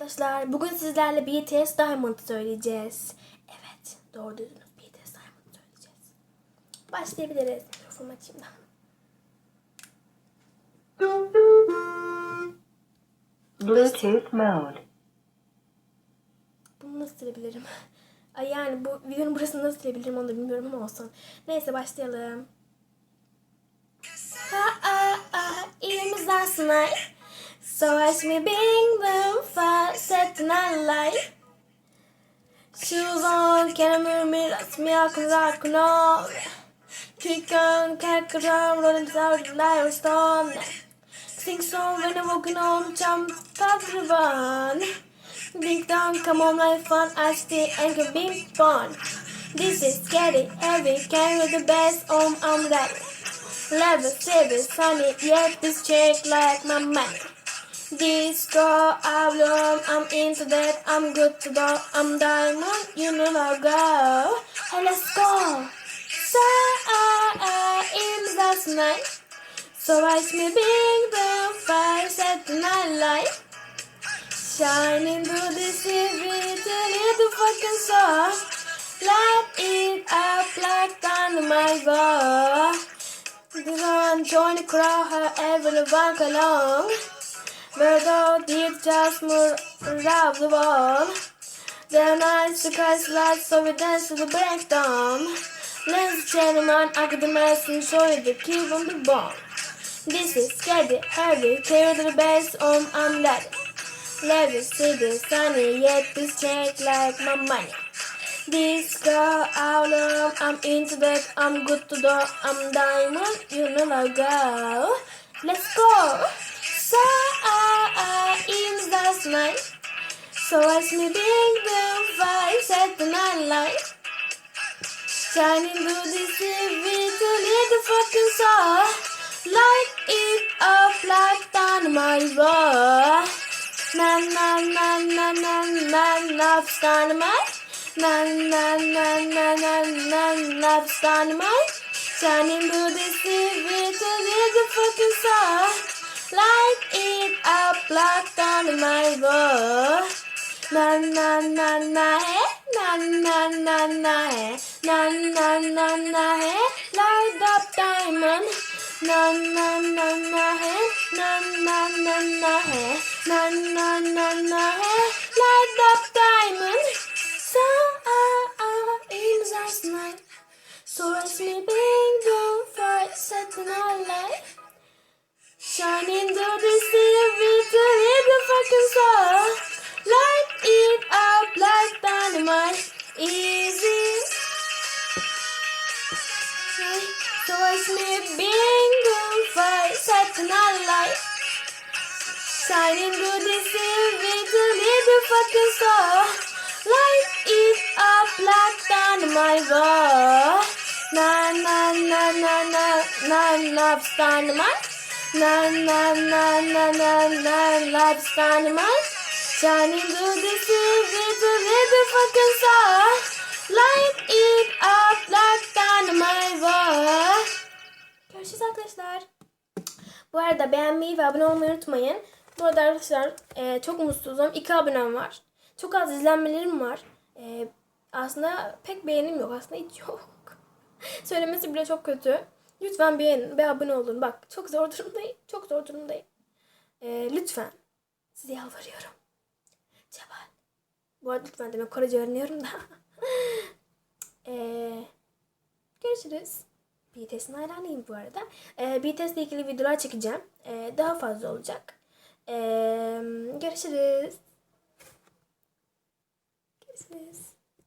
Arkadaşlar bugün sizlerle BTS Diamond söyleyeceğiz. Evet doğru duydunuz BTS Diamond söyleyeceğiz. Başlayabiliriz. Mikrofonu açayım da. Bluetooth mode. Bunu nasıl silebilirim? Ay yani bu videonun burasını nasıl silebilirim onu da bilmiyorum ama olsun. Neyse başlayalım. Ha ah earrings last night So watch me bing them fast set night light Shoes on, camera mirrors, me I can rock and roll Kick on, cat around, rolling out the light stone Sing song when I'm walking on, jump, top the run Big down, come on, my fun, I stay and can be fun. This is getting heavy, carry the best home, I'm ready. Level seven, sunny, yet this chick like my money. Disco album, I'm into that, I'm good to go, I'm diamond, you know I go. Hey, let's go. So, uh, in last night, so watch me big the fire set the light. Shining through the city, the fucking star. Light it up like dynamite bar. Run, join the crowd, the walk along. All did just move around the wall. The nights the cars light, so we dance to the breakdown. Ladies and gentlemen, I got the mess and show you the key on the bomb. This is scary, heavy, carry to the best home, I'm ready. Never see the sunny, yet this change like my money. Disco album, I'm into that, I'm good to go, I'm diamond, you know I go. Let's go! Uh, in last night, so me bring the fire, set the night light. Shining through the city to little fucking star. Light it up like dynamite bar. Na na na na na na na dynamite. Na na na na na na na dynamite. Shining through the city to little fucking star. Na na na hey, na na na na hey, na na na na hey, light up diamond. Na na na na hey, na na na na hey, na na na na hey, light up diamond. So ah ah in last night, so the fire set the night light. Shining through the city Hey, So it's me being the fire set the night light. Shining through the city to hit the fucking star. Light it up like dynamite. Oh. Na na na na na na na dynamite. Na na na na na na na dynamite. Shining through the city to hit the fucking star. Light Görüşürüz arkadaşlar. Bu arada beğenmeyi ve abone olmayı unutmayın. Bu arada arkadaşlar e, çok mutsuzum. 2 abonem var. Çok az izlenmelerim var. E, aslında pek beğenim yok. Aslında hiç yok. Söylemesi bile çok kötü. Lütfen beğenin ve abone olun. Bak çok zor durumdayım. Çok zor durumdayım. E, lütfen. Size yalvarıyorum. Cemal. Bu arada lütfen demek Korece öğreniyorum da. e, görüşürüz. BTS'in hayranıyım bu arada. Ee, BTS ile ilgili videolar çekeceğim. Ee, daha fazla olacak. Ee, görüşürüz. Görüşürüz.